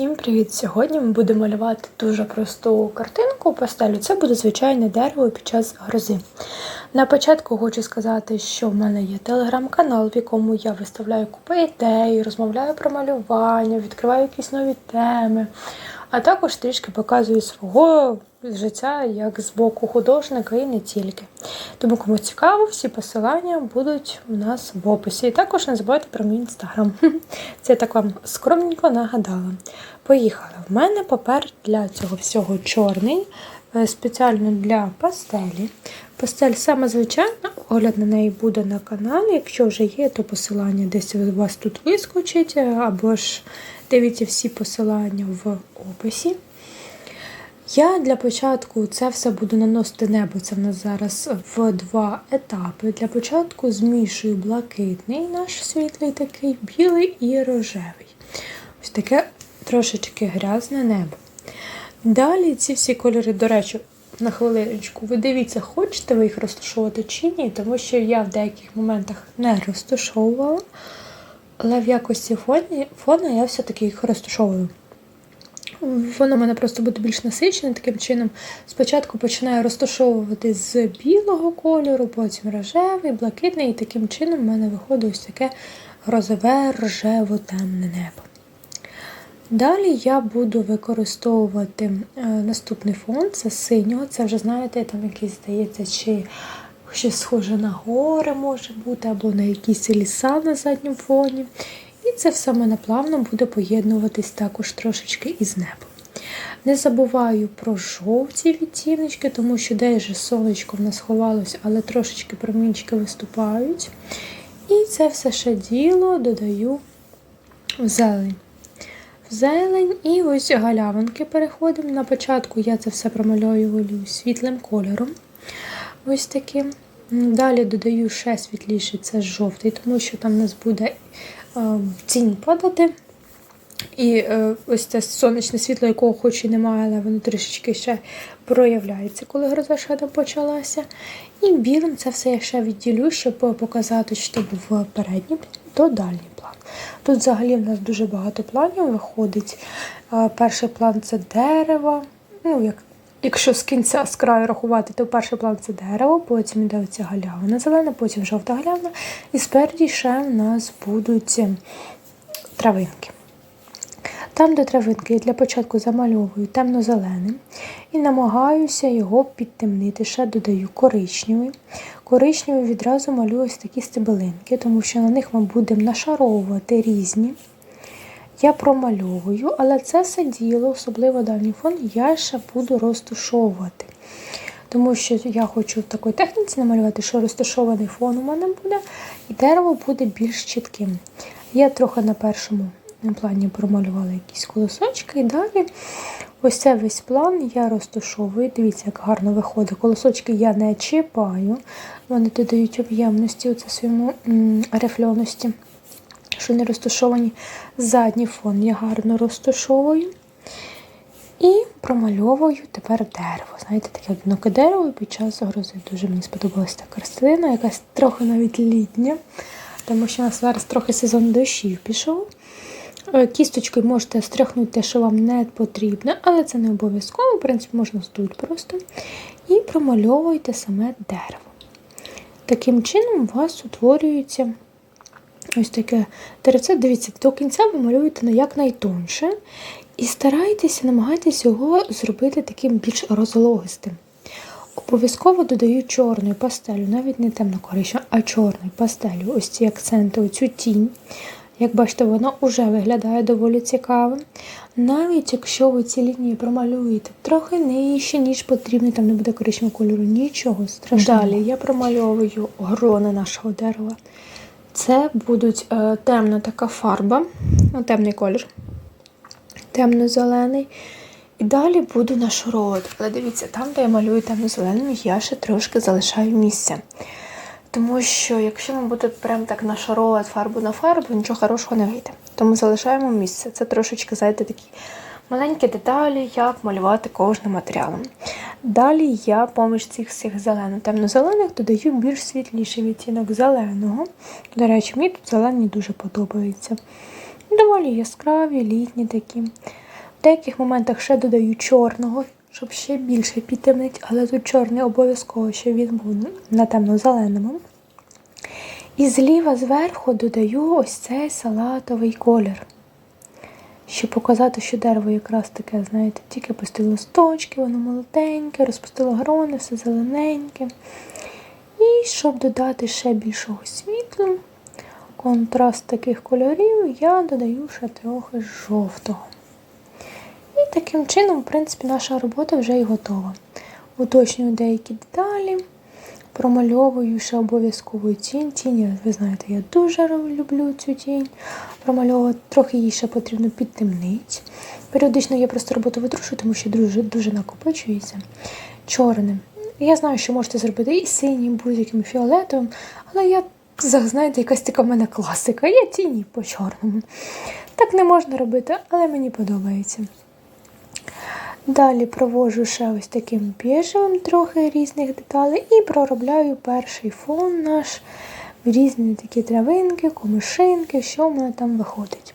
Всім привіт! Сьогодні ми будемо малювати дуже просту картинку пастелю. Це буде звичайне дерево під час грози. На початку хочу сказати, що в мене є телеграм-канал, в якому я виставляю купи ідей, розмовляю про малювання, відкриваю якісь нові теми, а також трішки показую свого життя як з боку художника і не тільки. Тому, кому цікаво, всі посилання будуть у нас в описі. І також не забувайте про мій інстаграм. Це я так вам скромненько нагадала. Поїхала. В мене папер для цього всього чорний, е, спеціально для пастелі. Пастель саме звичайна, огляд на неї буде на каналі. Якщо вже є, то посилання десь у вас тут вискочить, е, або ж дивіться всі посилання в описі. Я для початку це все буду наносити небо. Це в нас зараз в два етапи. Для початку змішую блакитний наш світлий такий, білий і рожевий. Ось таке трошечки грязне небо. Далі ці всі кольори, до речі, на хвилиночку, ви дивіться, хочете ви їх розташовувати чи ні, тому що я в деяких моментах не розташовувала, але в якості фоні, фона я все-таки їх розташовую. Воно в мене просто буде більш насичене таким чином. Спочатку починаю розташовувати з білого кольору, потім рожевий, блакитний, і таким чином в мене виходить ось таке грозове, рожево-темне небо. Далі я буду використовувати е, наступний фон, це синього. Це вже, знаєте, там якийсь здається, чи щось схоже на гори може бути, або на якісь ліса на задньому фоні. І це все в мене плавно буде поєднуватись також трошечки із небом. Не забуваю про жовті відтіночки, тому що десь сонечко в нас ховалось, але трошечки промінчики виступають. І це все ще діло додаю в зелень. В зелень і ось галявинки переходимо. На початку я це все промальовую світлим кольором. Ось таким. Далі додаю ще світліший, це жовтий, тому що там у нас буде тінь падати. І е, ось це сонячне світло, якого хоч і немає, але воно трішечки ще проявляється, коли гроза не почалася. І білим це все я ще відділю, щоб показати, що був передній то дальній план. Тут взагалі в нас дуже багато планів виходить. Перший план це дерево. Ну, як, Якщо з кінця з краю рахувати, то перший план це дерево, потім йде оця галявина зелена, потім жовта галявина. І спереді ще в нас будуть травинки. Там, де травинки, я для початку замальовую темно-зеленим і намагаюся його підтемнити. Ще додаю коричневий. Коричневий відразу малюю ось такі стебелинки, тому що на них ми будемо нашаровувати різні. Я промальовую, але це все діло, особливо дальній фон, я ще буду розташовувати. Тому що я хочу в такій техніці намалювати, що розташований фон у мене буде, і дерево буде більш чітким. Я трохи на першому плані промалювала якісь колосочки, і далі ось цей весь план я розташовую. Дивіться, як гарно виходить. Колосочки я не чіпаю, вони додають об'ємності, оце своєму рифльоності, що не розташовані. Задній фон я гарно розташовую. І промальовую тепер дерево. Знаєте, таке одиноке дерево під час грози. Дуже мені сподобалася та картина, якась трохи навіть літня, тому що у нас зараз трохи сезон дощів пішов. Е, кісточкою можете стряхнути те, що вам не потрібно, але це не обов'язково, в принципі, можна здуть просто. І промальовуйте саме дерево. Таким чином, у вас утворюється ось таке деревце. Дивіться, до кінця ви малюєте на якнайтонше. І старайтеся, намагайтеся його зробити таким більш розлогистим. Обов'язково додаю чорну пастелю, навіть не темно коричневу, а чорну пастелю. Ось ці акценти, оцю тінь. Як бачите, воно вже виглядає доволі цікавим. Навіть якщо ви ці лінії промалюєте трохи нижче, ніж потрібно, там не буде коричневого кольору, нічого страшного. Далі я промальовую грони нашого дерева. Це будуть е, темна така фарба, ну, темний колір, темно-зелений. І далі буду нашаровувати. Але дивіться, там, де я малюю темно-зеленим, я ще трошки залишаю місця. Тому що, якщо ми будемо прям так нашаровувати фарбу на фарбу, нічого хорошого не вийде. Тому залишаємо місце. Це трошечки, знаєте, такі маленькі деталі, як малювати кожним матеріалом. Далі я поміж цих всіх зелено темно-зелених додаю більш світліший відтінок зеленого. До речі, мені тут зелені дуже подобаються. Доволі яскраві, літні такі. В деяких моментах ще додаю чорного, щоб ще більше підтемнити, але тут чорний обов'язково, щоб він був на темно-зеленому. І зліва зверху додаю ось цей салатовий колір. Щоб показати, що дерево якраз таке, знаєте, тільки пустило листочки, воно молоденьке, розпустило грони, все зелененьке. І щоб додати ще більшого світла, контраст таких кольорів, я додаю ще трохи жовтого. Таким чином, в принципі, наша робота вже і готова. Уточнюю деякі деталі, промальовую ще обов'язково тінь. Тінь, ви знаєте, я дуже люблю цю тінь. Промальовувати трохи її ще потрібно підтемнити. Періодично я просто роботу витрушую, тому що дуже, дуже накопичується чорним. Я знаю, що можете зробити і синім, будь-яким фіолетовим, але я, знаєте, якась така в мене класика. Я тіні по чорному. Так не можна робити, але мені подобається. Далі провожу ще ось таким біжевим трохи різних деталей і проробляю перший фон наш в різні такі травинки, комишинки, що в мене там виходить.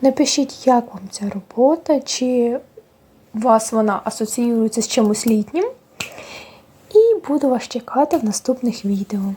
Напишіть, як вам ця робота, чи вас вона асоціюється з чимось літнім. І буду вас чекати в наступних відео.